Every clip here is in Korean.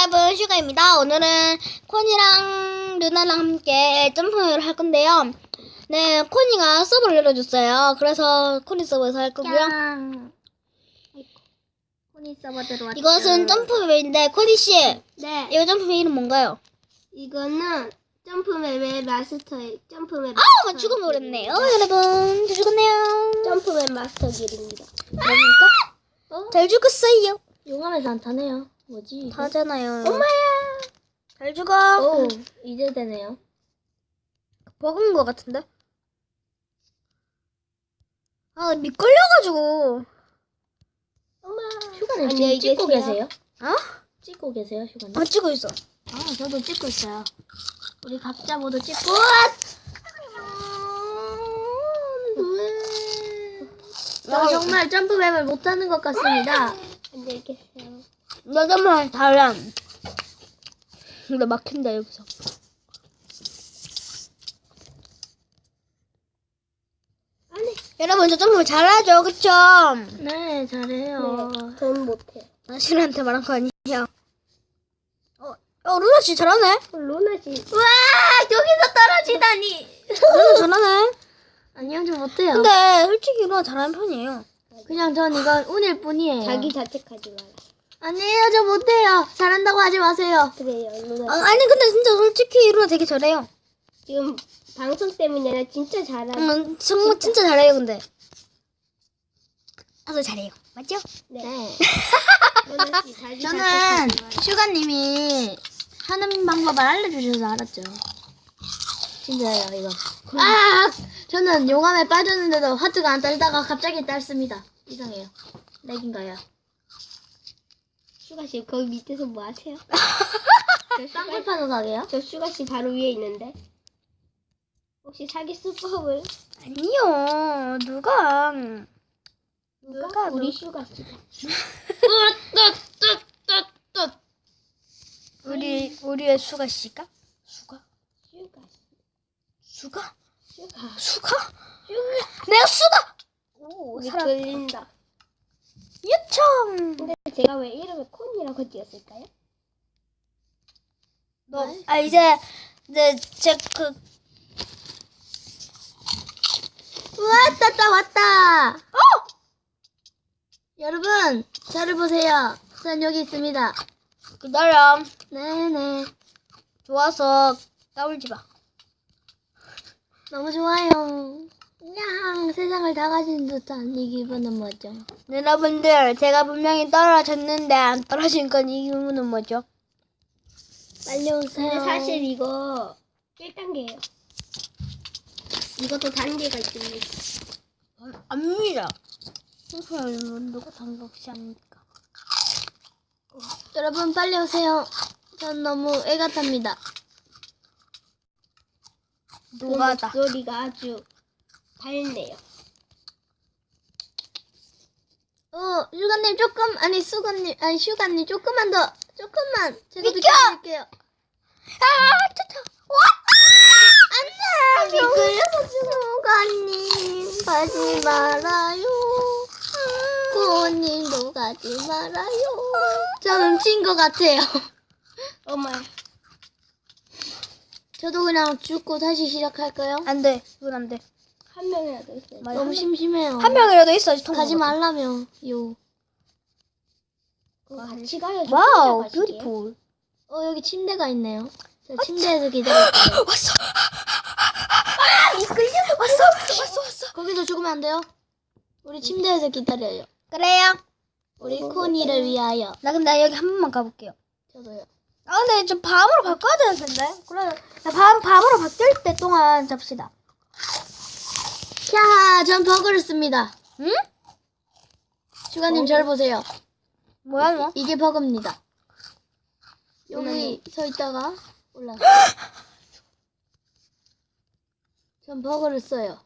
여러분 슈가입니다. 오늘은 코니랑 누나랑 함께 점프를 할 건데요. 네, 코니가 서버를 열어줬어요. 그래서 코니 서버에서 할 거고요. 짱. 코니 서버 들어왔죠. 이것은 점프맵인데 코니 씨, 네. 이거 점프맵 이름 뭔가요? 이거는 점프맵의 마스터의 점프맵. 아, 죽어버렸네요, 여러분. 저 죽었네요. 점프맵 마스터 길입니다. 뭡니까? 어? 잘 죽었어요. 용암에서 안 타네요. 뭐지? 이거? 다잖아요. 엄마야. 잘 죽어. 오, 이제 되네요. 버그인 것 같은데? 아, 미끌려가지고. 엄마. 휴가님 지금 찍고 계세요? 어? 찍고 계세요, 휴가님? 아, 찍고 있어. 아, 저도 찍고 있어요. 우리 각자 모두 찍고. 저 정말 점프맵을 못하는 것 같습니다. 안 되겠어요. 나 정말 잘해. 근데 막힌다, 여기서. 아니. 여러분, 저 점프 잘하죠? 그쵸? 네, 잘해요. 전 못해. 나 신한테 말한 거 아니에요. 어, 어, 루나 씨 잘하네? 로나 씨. 와, 여기서 떨어지다니. 루나 잘하네? 아니요, 저 못해요. 근데 솔직히 루나 잘하는 편이에요. 그냥 전 이건 운일 뿐이에요. 자기 자책하지 마라. 아니에요, 저 못해요. 잘한다고 하지 마세요. 그래요, 누나. 아, 아니, 근데 진짜 솔직히 루나 되게 잘해요. 지금 방송 아니라 진짜 잘하. 응, 정말 진짜 잘해요, 근데. 나도 잘해요. 맞죠? 네. 누나 씨 자기 저는 자책하지. 슈가님이 하는 방법을 알려주셔서 알았죠. 진짜예요, 이거. 아! 저는 용암에 빠졌는데도 하트가 안 딸다가 갑자기 딸습니다. 이상해요. 렉인가요? 슈가 씨 거기 밑에서 뭐 하세요? 저 슈가, 쌍불 파는 가게요? 저 슈가 씨 바로 위에 있는데. 혹시 사기 수법을 아니요, 누가. 누가? 누가, 우리 누- 슈가 씨. 우리, 우리의 수가 씨가? 수가? 슈가 씨. 수가? 슈가. 수가? 내가 수가! 오, 우리 사람. 끌린다. 유청! 제가 왜 이름을 콘이라고 지었을까요? 너, 아, 이제, 이제, 제, 그, 왔다, 왔다, 왔다! 어! 여러분, 저를 보세요. 전 여기 있습니다. 기다려. 네네. 좋아서 까불지 마. 너무 좋아요. 냥 세상을 다 가진 듯한 이 기분은 뭐죠? 여러분들, 제가 분명히 떨어졌는데 안 떨어진 건 이 기분은 뭐죠? 빨리 오세요. 근데 사실 이거 1단계예요. 이것도 단계가 있습니다. 압니다. 선생님, 누가 단독시 합니까? 여러분 빨리 오세요. 전 너무 애 같답니다. 누가다. 그 목소리가 아주 밝네요. 어, 슈가님 조금 아니 수가님 아니 슈가님 조금만 더 조금만 제가 비켜! 비켜드릴게요. 아, 차차. 안돼 미끌려서 슈가님 가지 말아요. 구호님도 가지 말아요. 저 훔친 것 같아요. 어머, 저도 그냥 죽고 다시 시작할까요? 안 돼. 이건 안 돼. 한 명이라도 있어요. 너무 심심해요. 한 명이라도 있어야지 통과. 가지 말라며 요. 그거 같이 가요. 저 와우? 뷰티풀. 어 여기 침대가 있네요. 저 침대에서 기다릴게요. 왔어. 왔어. 왔어, 왔어. 거기서 죽으면 안 돼요. 우리 침대에서 기다려요. 그래요. 우리 코니를 위하여. 나 근데 여기 한 번만 가볼게요. 저도요. 아, 근데 좀 밤으로 바꿔야 되는 텐데. 그래. 나 밤, 밤으로 바뀔 때 동안 잡시다. 캬, 전 버그를 씁니다. 응? 슈가님 절 보세요. 뭐야, 너? 이게 버그입니다. 여기 서 있다가 올라. 전 버그를 써요.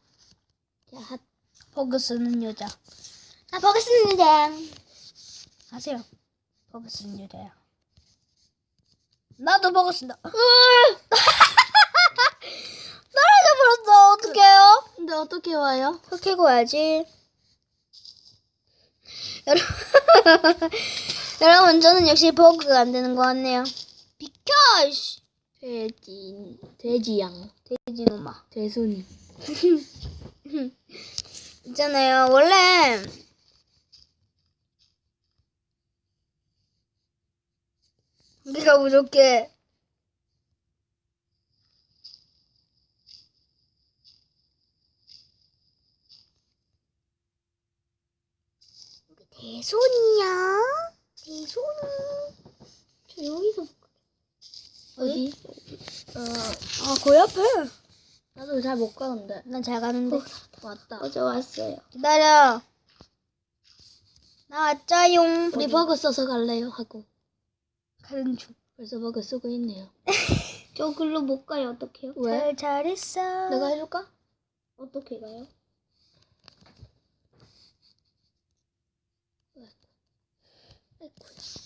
자, 핫. 버그 쓰는 여자. 나 버그 쓰는 여자. 아세요? 버그 쓰는 여자야. 나도 버그 쓴다. 떨어져 버렸 어. 어떡해요? 근데 어떻게 와요? 흑해고 와야지. 여러분, 여러분 저는 역시 버그가 안 되는 것 같네요. 비켜 씨. 돼지 돼지양 돼지놈아. 돼순이 있잖아요. 원래 우리가 부족해. 대 손이야. 대손이. 저 여기서 어디? 아, 거기 앞에. 나도 잘 못 가는데 난 잘 가는데. 왔다 어제 왔어요. 기다려. 나 왔자용. 우리 버그 써서 갈래요 하고 가는 중. 벌써 버그 쓰고 있네요 저 글로 못 가요. 어떡해요? 왜? 잘 잘했어. 내가 해줄까? 어떻게 가요? 죽네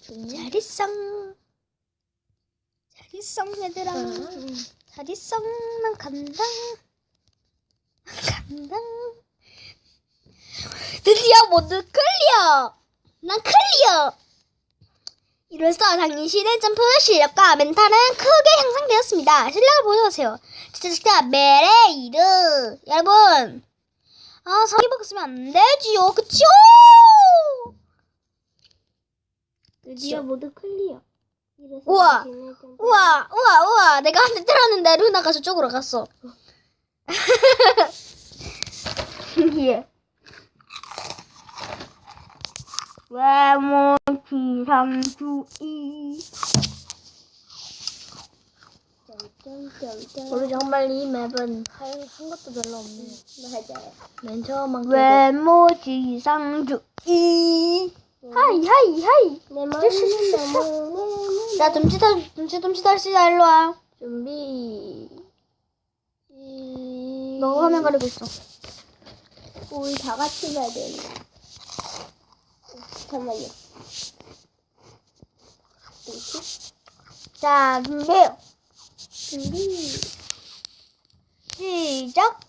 잘했어. 잘했어, 얘들아. 잘했어. 난 간다. 간다. 드디어 모두 클리어. 난 클리어. 이로써 당신의 점프 실력과 멘탈은 크게 향상되었습니다. 실력을 보여주세요. 진짜 진짜 메레이드. 여러분. 아, 사기 먹었으면 안 되지요. 그쵸? 드디어 모두 클리어. 이래서 우와. 우와, 우와, 우와. 내가 한 대 때렸는데 루나가 저쪽으로 갔어. 예. 외모. 짠짠짠짠. 우리 정말 이 맵은 할, 한 것도 별로 없네요 맞아요. 맨 처음만 깨고 외모 지상주의. 하이, 하이, 하이. 내 너무 나 둠치다, 둠치, 둠치다, 씨다, 일로 와. 준비 너 화면 가리고 있어. 우리 다 같이 가야 되는데. 잠깐만요. 자, 준비. 준비. 시작.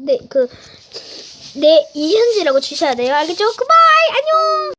네, 그, 네, 이현지라고 치셔야 돼요. 알겠죠? 굿바이! 안녕!